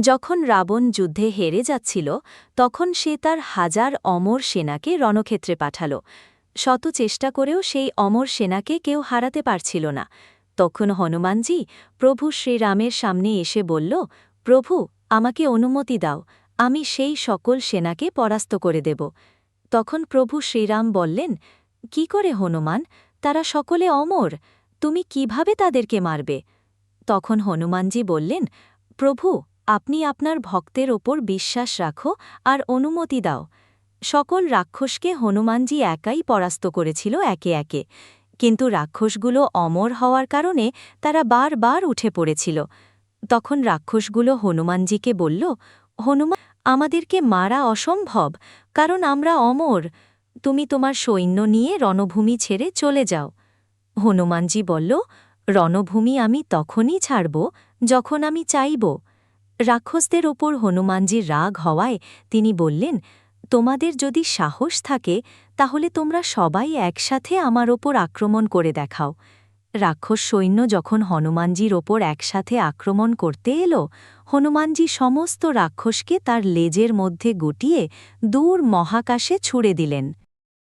যখন রাবণ যুদ্ধে হেরে যাচ্ছিল, তখন সে তার হাজার অমর সেনাকে রণক্ষেত্রে পাঠাল। শত চেষ্টা করেও সেই অমর সেনাকে কেউ হারাতে পারছিল না। তখন হনুমানজি প্রভু শ্রীরামের সামনে এসে বলল, প্রভু, আমাকে অনুমতি দাও, আমি সেই সকল সেনাকে পরাস্ত করে দেব। তখন প্রভু শ্রীরাম বললেন, কি করে হনুমান? তারা সকলে অমর, তুমি কীভাবে তাদেরকে মারবে? তখন হনুমানজি বললেন, প্রভু আপনি আপনার ভক্তের ওপর বিশ্বাস রাখো আর অনুমতি দাও। সকল রাক্ষসকে হনুমানজি একাই পরাস্ত করেছিল একে একে। কিন্তু রাক্ষসগুলো অমর হওয়ার কারণে তারা বারবার উঠে পড়েছিল। তখন রাক্ষসগুলো হনুমানজিকে বলল, হনুমান, আমাদেরকে মারা অসম্ভব, কারণ আমরা অমর। তুমি তোমার সৈন্য নিয়ে রণভূমি ছেড়ে চলে যাও। হনুমানজি বলল, রণভূমি আমি তখনই ছাড়ব, যখন আমি চাইব। রাক্ষসদের ওপর হনুমানজির রাগ হওয়ায় তিনি বললেন, তোমাদের যদি সাহস থাকে, তাহলে তোমরা সবাই একসাথে আমার ওপর আক্রমণ করে দেখাও। রাক্ষস সৈন্য যখন হনুমানজির ওপর একসাথে আক্রমণ করতে এলো, হনুমানজি সমস্ত রাক্ষসকে তার লেজের মধ্যে গুটিয়ে দূর মহাকাশে ছুড়ে দিলেন।